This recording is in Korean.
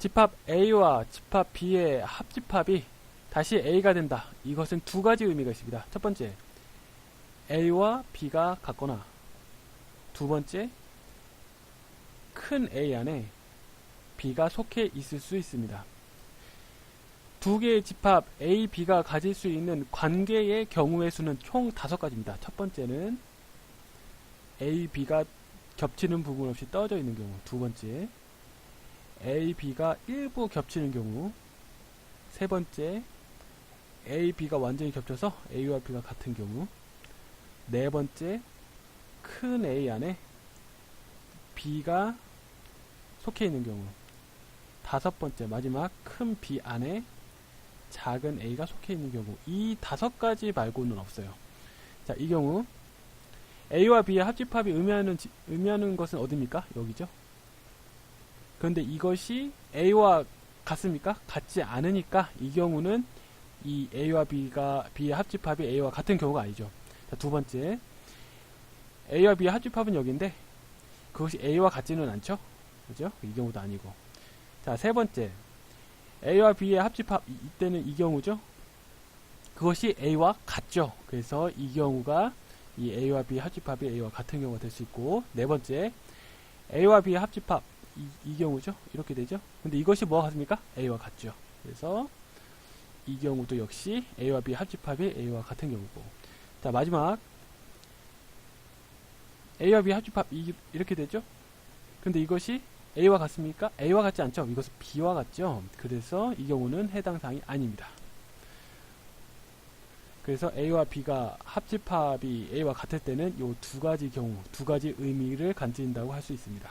집합 A와 집합 B의 합집합이 다시 A가 된다. 이것은 두 가지 의미가 있습니다. 첫 번째, A와 B가 같거나, 두 번째, 큰 A 안에 B가 속해 있을 수 있습니다. 두 개의 집합 A, B가 가질 수 있는 관계의 경우의 수는 총 다섯 가지입니다. 첫 번째는 A, B가 겹치는 부분 없이 떨어져 있는 경우. 두 번째, A, B가 일부 겹치는 경우. 세 번째, A, B가 완전히 겹쳐서 A와 B가 같은 경우. 네 번째, 큰 A 안에 B가 속해 있는 경우. 다섯 번째, 마지막 큰 B 안에 작은 A가 속해 있는 경우. 이 다섯 가지 말고는 없어요. 자, 이 경우 A와 B의 합집합이 의미하는, 지- 의미하는 것은 어디입니까? 여기죠. 그런데 이것이 A와 같습니까? 같지 않으니까 이 경우는 이 A와 B가 B의 합집합이 A와 같은 경우가 아니죠. 자, 두 번째. A와 B의 합집합은 여기인데 그것이 A와 같지는 않죠. 그죠? 이 경우도 아니고. 자, 세 번째. A와 B의 합집합 이- 이때는 이 경우죠. 그것이 A와 같죠. 그래서 이 경우가 이 A와 B 합집합이 A와 같은 경우가 될 수 있고 네 번째 A와 B의 합집합 이, 이 경우죠? 이렇게 되죠? 근데 이것이 뭐와 같습니까? A와 같죠. 그래서 이 경우도 역시 A와 B 합집합이 A와 같은 경우고. 자 마지막. A와 B 합집합 이, 이렇게 되죠? 근데 이것이 A와 같습니까? A와 같지 않죠? 이것은 B와 같죠? 그래서 이 경우는 해당 사항이 아닙니다. 그래서 A와 B가 합집합이 A와 같을 때는 이 두 가지 경우, 두 가지 의미를 가진다고 할 수 있습니다.